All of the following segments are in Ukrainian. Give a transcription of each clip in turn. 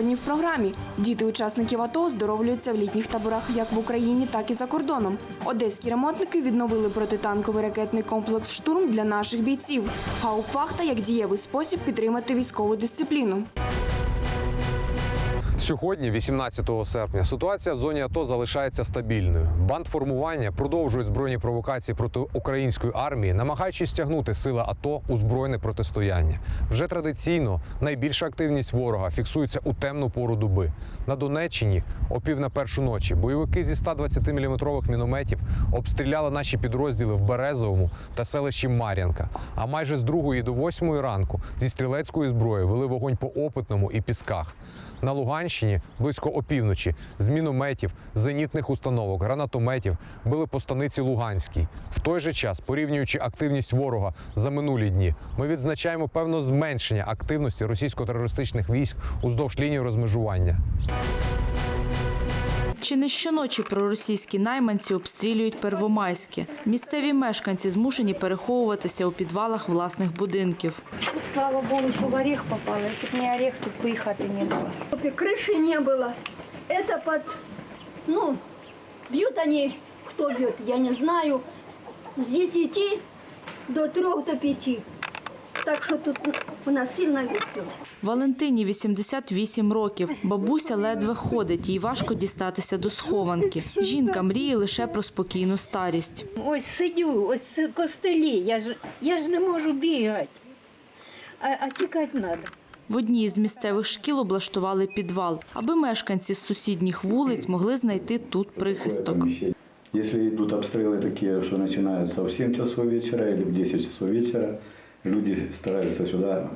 сьогодні в програмі. Діти учасників АТО оздоровлюються в літніх таборах як в Україні, так і за кордоном. Одеські ремонтники відновили протитанковий ракетний комплекс Штурм для наших бійців. Гаупфахта як дієвий спосіб підтримати військову дисципліну. Сьогодні, 18 серпня, ситуація в зоні АТО залишається стабільною. Бандформування продовжують збройні провокації проти української армії, намагаючись стягнути сили АТО у збройне протистояння. Вже традиційно найбільша активність ворога фіксується у темну пору доби. На Донеччині о пів на першу ночі бойовики зі 120-мм мінометів обстріляли наші підрозділи в Березовому та селищі Мар'янка. А майже з 2 до 8 ранку зі стрілецької зброї вели вогонь по опитному і пісках. На Луганщині близько опівночі з мінометів, зенітних установок, гранатометів били по станиці Луганській. В той же час, порівнюючи активність ворога за минулі дні, ми відзначаємо певне зменшення активності російсько-терористичних військ уздовж лінії розмежування. Чи не щоночі проросійські найманці обстрілюють Первомайське? Місцеві мешканці змушені переховуватися у підвалах власних будинків. Слава Богу, что в орех попало. Если бы не орех, то бы и хаты не было. Крыши не было. Это под, ну, бьют они, кто бьет, я не знаю, с 10 до 3 до 5. Так что тут у нас сильно весело. Валентині 88 років. Бабуся ледве ходить, їй важко дістатися до схованки. Жінка мріє лише про спокійну старість. Ось сидю, ось в костелі, я ж, я ж не можу бігати. А, а тікати треба. В одній з місцевих шкіл облаштували підвал, аби мешканці з сусідніх вулиць могли знайти тут прихисток. Если идут обстрелы такие, что начинаются в 7 часов вечера или в 10 часов вечера, люди стараются сюда,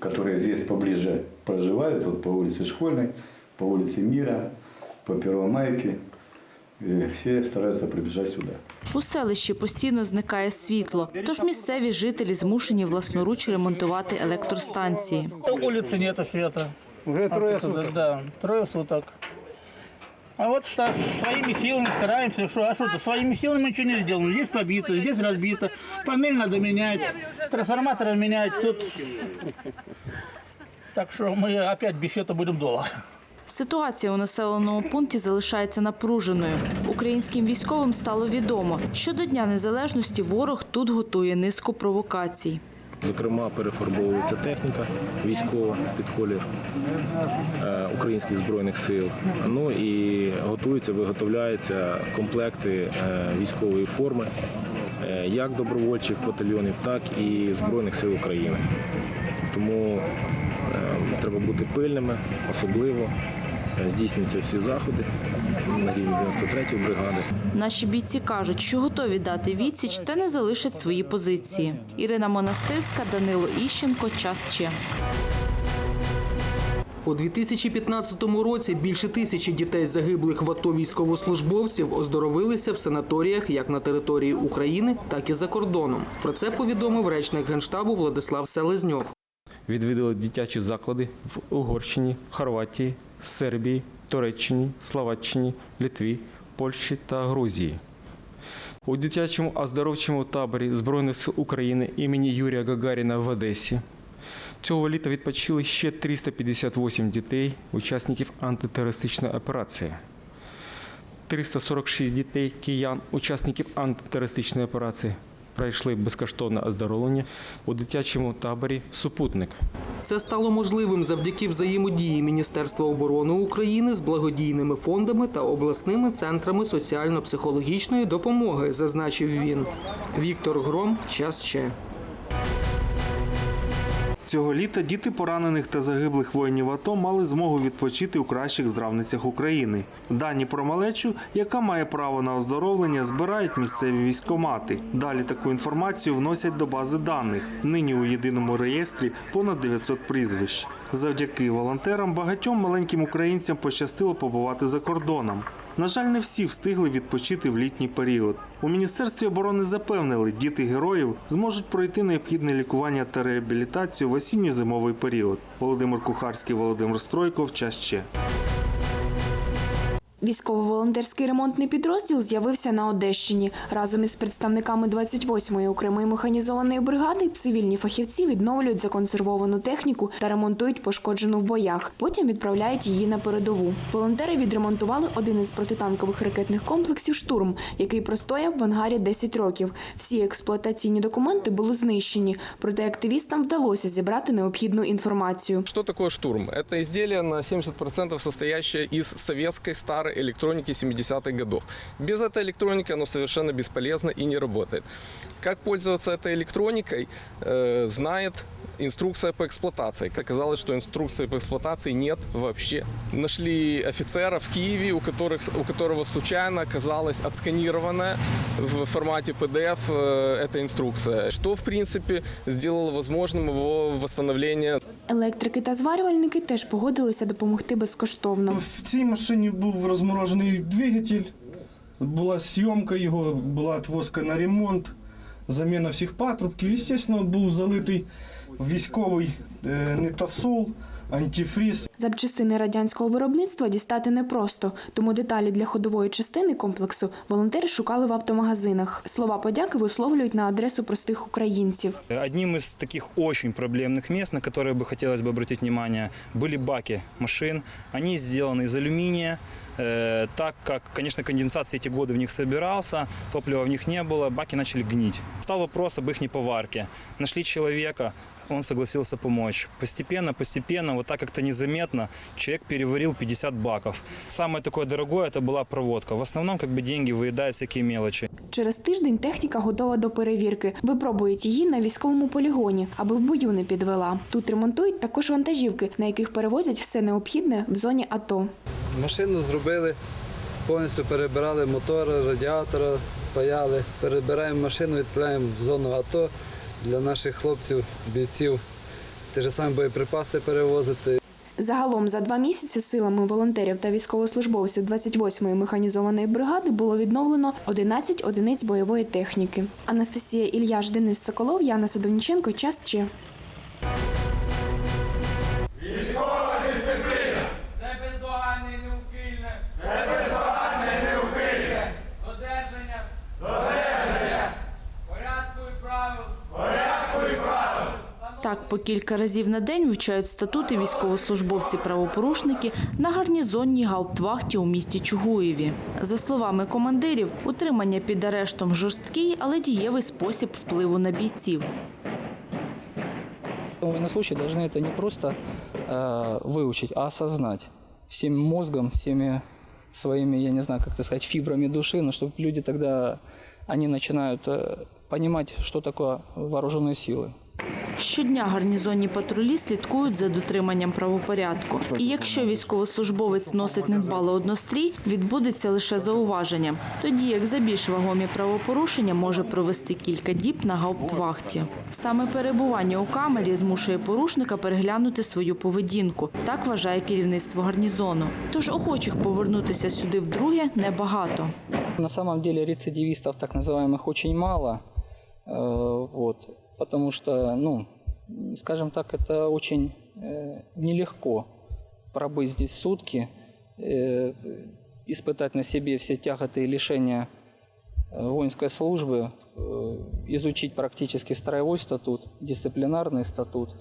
которые здесь поближе проживают, вот по улице Школьной, по улице Мира, по Первомайке, і всі стараються прибіжати сюди. У селищі постійно зникає світло, тож місцеві жителі змушені власноруч ремонтувати електростанції. На вулиці немає світла. Вже троє суток? Да, троє суток. А вот ста- своими силами стараемся, что, а что то своими силами ничего не сделаем. Здесь побито, здесь разбито, панель надо менять, трансформатор менять, тут... Так что мы опять без света будем. Ситуація у населеному пункті залишається напруженою. Українським військовим стало відомо, що до Дня Незалежності ворог тут готує низку провокацій. Зокрема, перефарбовується техніка військова під колір е, українських збройних сил. Ну і готуються, виготовляються комплекти е, військової форми е, як добровольчих батальйонів, так і Збройних сил України. Тому треба бути пильними, особливо здійснюються всі заходи на рівні 93-ї бригади. Наші бійці кажуть, що готові дати відсіч та не залишать свої позиції. Ірина Монастирська, Данило Іщенко. Час ще. У 2015 році більше тисячі дітей загиблих в АТО військовослужбовців оздоровилися в санаторіях як на території України, так і за кордоном. Про це повідомив речник генштабу Владислав Селезньов. Відвідали дитячі заклади в Угорщині, Хорватії, Сербії, Туреччині, Словаччині, Литві, Польщі та Грузії. У дитячому оздоровчому таборі Збройних сил України імені Юрія Гагаріна в Одесі цього літа відпочили ще 358 дітей, учасників антитерористичної операції. 346 дітей киян, учасників антитерористичної операції, пройшли безкоштовне оздоровлення у дитячому таборі Супутник. Це стало можливим завдяки взаємодії Міністерства оборони України з благодійними фондами та обласними центрами соціально-психологічної допомоги, зазначив він. Віктор Гром, час ще. Цього літа діти поранених та загиблих воїнів АТО мали змогу відпочити у кращих здравницях України. Дані про малечу, яка має право на оздоровлення, збирають місцеві військомати. Далі таку інформацію вносять до бази даних. Нині у єдиному реєстрі понад 900 прізвищ. Завдяки волонтерам багатьом маленьким українцям пощастило побувати за кордоном. На жаль, не всі встигли відпочити в літній період. У міністерстві оборони запевнили, діти героїв зможуть пройти необхідне лікування та реабілітацію в осінньо-зимовий період. Володимир Кухарський, Володимир Стройков. Час ще. Військово-волонтерський ремонтний підрозділ з'явився на Одещині. Разом із представниками 28-ї окремої механізованої бригади цивільні фахівці відновлюють законсервовану техніку та ремонтують пошкоджену в боях. Потім відправляють її на передову. Волонтери відремонтували один із протитанкових ракетних комплексів Штурм, який простояв в ангарі 10 років. Всі експлуатаційні документи були знищені, проте активістам вдалося зібрати необхідну інформацію. Что такое штурм? Это изделие на 70% состоящее из советской старой электроники 70-х годов. Без этой электроники оно совершенно бесполезно и не работает. Как пользоваться этой электроникой, э, знает инструкция по эксплуатации. Оказалось, что инструкции по эксплуатации нет вообще. Нашли офицера в Киеве, у, которых, у которого случайно оказалась отсканированная в формате PDF э, эта инструкция, что, в принципе, сделало возможным его восстановление Електрики та зварювальники теж погодилися допомогти безкоштовно. В цій машині був розморожений двигатель, була зйомка його, була отвозка на ремонт, заміна всіх патрубків. Звісно, був залитий військовий е, нитосол, антифріз. Запчастини радянського виробництва дістати непросто, тому деталі для ходової частини комплексу волонтери шукали в автомагазинах. Слова подяки висловлюють на адресу простих українців. Одним из таких очень проблемных мест, на которые бы хотелось бы обратить внимание, были баки машин. Они сделаны из алюминия. Э, Так как, конечно, конденсат все эти годы в них собирался, топлива в них не было, баки начали гнить. Стал вопрос об их поварке. Нашли человека, он согласился помочь. Постепенно, постепенно, вот так как-то незаметно, человек переварил 50 баков. Самое такое дорогое это была проводка. В основном как бы деньги выедают всякие мелочи. Через тиждень техніка готова до перевірки. Випробують її на військовому полігоні, аби в бою не підвела. Тут ремонтують також вантажівки, на яких перевозять все необхідне в зоні АТО. Машину зробили, повністю перебирали мотори, радіатора, паяли. Перебираємо машину, відправляємо в зону АТО для наших хлопців, бійців. Ті ж самі боєприпаси перевозити. Загалом за два місяці силами волонтерів та військовослужбовців 28-ї механізованої бригади було відновлено 11 одиниць бойової техніки. Анастасія Ільяш, Денис Соколов, Яна Садовніченко. Час Че. Так, по кілька разів на день вивчають статути військовослужбовці-правопорушники на гарнізонній гауптвахті у місті Чугуєві. За словами командирів, утримання під арештом жорсткий, але дієвий спосіб впливу на бійців. Военнослужащие должны это не просто э, выучить, а осознать всем мозгом, всеми своими, я не знаю, как это сказать, фибрами души, но чтобы люди тогда, они начинают э, понимать, что такое вооруженные силы. Щодня гарнізонні патрулі слідкують за дотриманням правопорядку. І якщо військовослужбовець носить недбало однострій, відбудеться лише зауваження. Тоді як за більш вагомі правопорушення може провести кілька діб на гауптвахті. Саме перебування у камері змушує порушника переглянути свою поведінку. Так вважає керівництво гарнізону. Тож охочих повернутися сюди вдруге небагато. На самом деле рецидивистов так называемых очень мало, э, вот, потому что, ну, скажем так, это очень э, нелегко пробыть здесь сутки, э, испытать на себе все тяготы и лишения э, воинской службы, изучить практически строевой статут, дисциплинарный статут.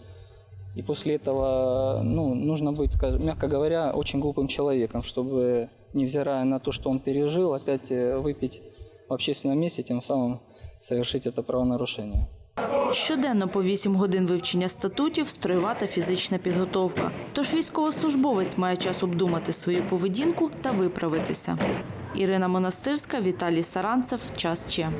И после этого ну, нужно быть, мягко говоря, очень глупым человеком, чтобы, невзирая на то, что он пережил, опять выпить в общественном месте, тем самым совершить это правонарушение. Щоденно по 8 годин вивчення статутів, строєва та фізична підготовка. Тож військовослужбовець має час обдумати свою поведінку та виправитися. Ірина Монастирська, Віталій Саранцев. Час Че.